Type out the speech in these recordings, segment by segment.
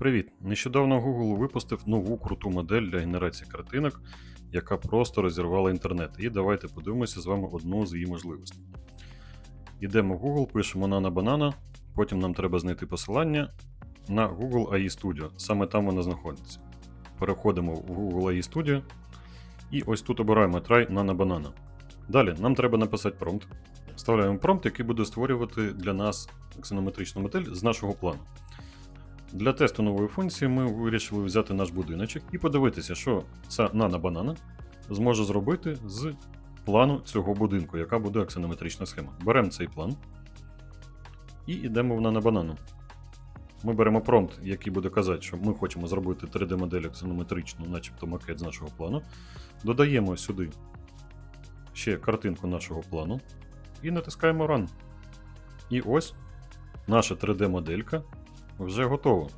Привіт! Нещодавно Google випустив нову круту модель для генерації картинок, яка просто розірвала інтернет. І давайте подивимося з вами одну з її можливостей. Йдемо в Google, пишемо Nana Banana, потім нам треба знайти посилання на Google AI Studio. Саме там вона знаходиться. Переходимо в Google AI Studio і ось тут обираємо Try Nana Banana. Далі нам треба написати промпт. Вставляємо промпт, який буде створювати для нас аксонометричну модель з нашого плану. Для тесту нової функції ми вирішили взяти наш будиночок і подивитися, що ця нана-банана зможе зробити з плану цього будинку, яка буде аксонометрична схема. Беремо цей план і йдемо в нана-банану. Ми беремо промпт, який буде казати, що ми хочемо зробити 3D-модель аксонометричну, начебто макет з нашого плану. Додаємо сюди ще картинку нашого плану і натискаємо Run. І ось наша 3D-моделька вже готово.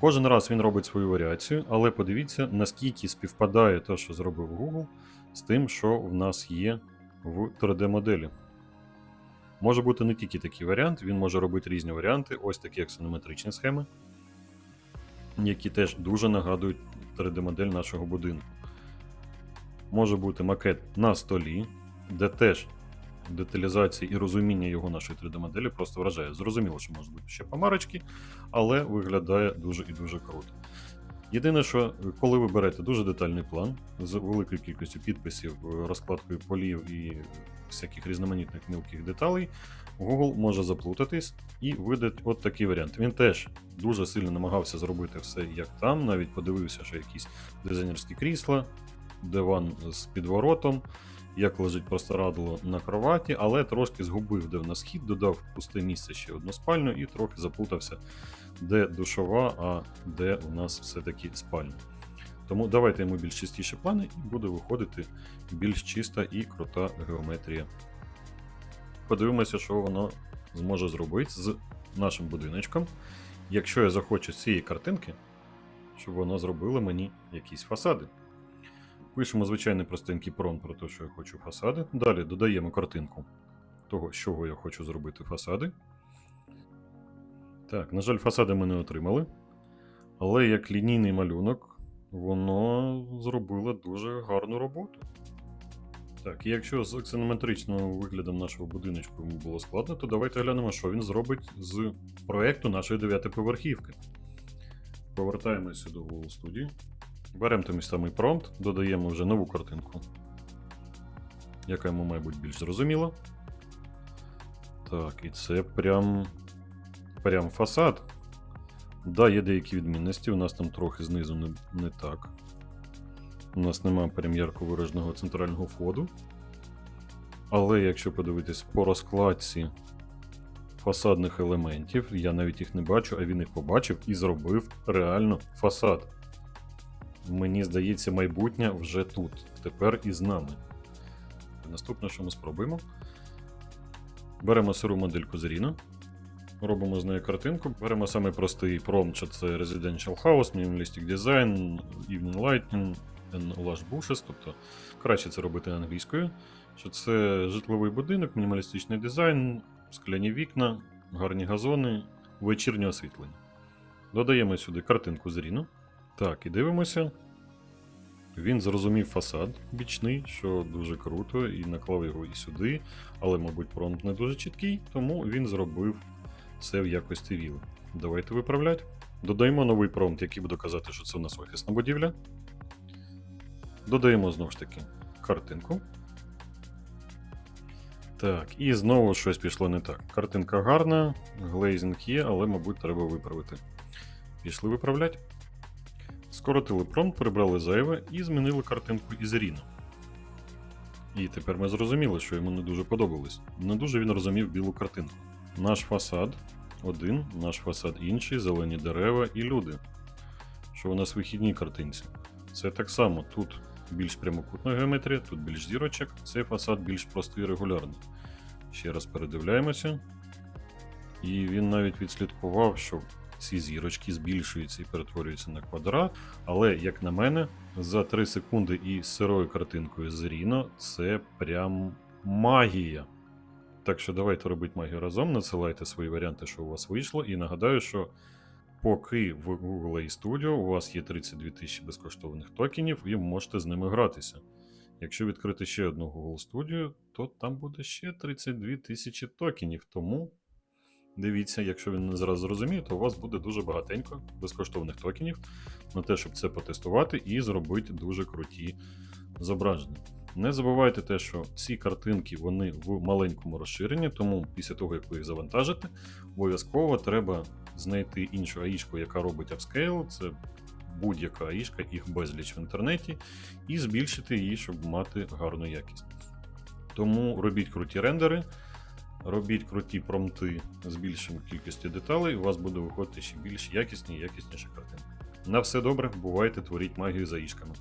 Кожен раз він робить свою варіацію, але подивіться, наскільки співпадає те, що зробив Google, з тим, що в нас є в 3D-моделі. Може бути не тільки такий варіант, він може робити різні варіанти, ось такі аксонометричні схеми, які теж дуже нагадують 3D-модель нашого будинку. Може бути макет на столі, де теж деталізації і розуміння його нашої 3D-моделі просто вражає. Зрозуміло, що можуть бути ще помарочки, але виглядає дуже і дуже круто. Єдине, що коли ви берете дуже детальний план з великою кількістю підписів, розкладкою полів і всяких різноманітних мілких деталей, Google може заплутатись і видати от такий варіант. Він теж дуже сильно намагався зробити все як там, навіть подивився, що якісь дизайнерські крісла, диван з підворотом, як лежить простирадло на кроваті, але трошки згубив, де в нас схід, додав пусте місце ще одну спальню і трохи заплутався, де душова, а де у нас все-таки спальня. Тому давайте йому більш чистіші плани і буде виходити більш чиста і крута геометрія. Подивимося, що воно зможе зробити з нашим будиночком. Якщо я захочу цієї картинки, щоб воно зробило мені якісь фасади. Пишемо звичайний простенький промпт про те, що я хочу фасади. Далі додаємо картинку того, з чого я хочу зробити фасади. Так, на жаль, фасади ми не отримали. Але як лінійний малюнок, воно зробило дуже гарну роботу. Так, і якщо з аксонометричним виглядом нашого будиночку йому було складно, то давайте глянемо, що він зробить з проєкту нашої дев'ятиповерхівки. Повертаємося в Google Studio. Беремо той самий промпт, додаємо вже нову картинку, яка йому, мабуть, більш зрозуміла. Так, і це прям. Прям фасад. Да, є деякі відмінності, у нас там трохи знизу не, не так. У нас немає прям ярко вираженого центрального входу. Але якщо подивитись по розкладці фасадних елементів, я навіть їх не бачу, а він їх побачив і зробив реально фасад. Мені здається, майбутнє вже тут, тепер і з нами. Наступне, що ми спробуємо. Беремо сиру модельку з робимо з неї картинку. Беремо самий простий промпт, що це Residential House, Minimalistic Design, Evening Lighting and Lush Bushes. Тобто краще це робити англійською. Що це житловий будинок, мінімалістичний дизайн, скляні вікна, гарні газони, вечірнє освітлення. Додаємо сюди картинку з Rhino. Так, і дивимося. Він зрозумів фасад бічний, що дуже круто, і наклав його і сюди, але, мабуть, промпт не дуже чіткий, тому він зробив це в якості віли. Давайте виправляти. Додаємо новий промпт, який буде казати, що це у нас офісна будівля. Додаємо знову ж таки картинку. Так, і знову щось пішло не так. Картинка гарна, глейзинг є, але, мабуть, треба виправити. Пішли виправляти. Скоротили промпт, прибрали зайве і змінили картинку із Rhino. І тепер ми зрозуміли, що йому не дуже подобалось. Не дуже він розумів білу картинку. Наш фасад один, наш фасад інший, зелені дерева і люди. Що у нас в вихідній картинці? Це так само. Тут більш прямокутна геометрія, тут більш зірочок, цей фасад більш простий і регулярний. Ще раз передивляємося. І він навіть відслідкував, що ці зірочки збільшуються і перетворюються на квадрат. Але, як на мене, за 3 секунди і сирою картинкою з Rhino це прям магія. Так що давайте робити магію разом, надсилайте свої варіанти, що у вас вийшло. І нагадаю, що Поки в Google AI Studio у вас є 32 тисячі безкоштовних токенів, і можете з ними гратися. Якщо відкрити ще одну Google Studio, то там буде ще 32 тисячі токенів. Тому дивіться, якщо він не зараз зрозуміє, то у вас буде дуже багатенько безкоштовних токенів на те, щоб це потестувати і зробити дуже круті зображення. Не забувайте те, що ці картинки вони в маленькому розширенні, тому після того, як ви їх завантажите, обов'язково треба знайти іншу аїшку, яка робить апскейл. Це будь-яка аїшка, їх безліч в інтернеті, і збільшити її, щоб мати гарну якість. Тому робіть круті рендери, робіть круті промти з більшою кількістю деталей, у вас буде виходити ще більш якісні і якісніші картинки. На все добре, бувайте, творіть магію за ішками.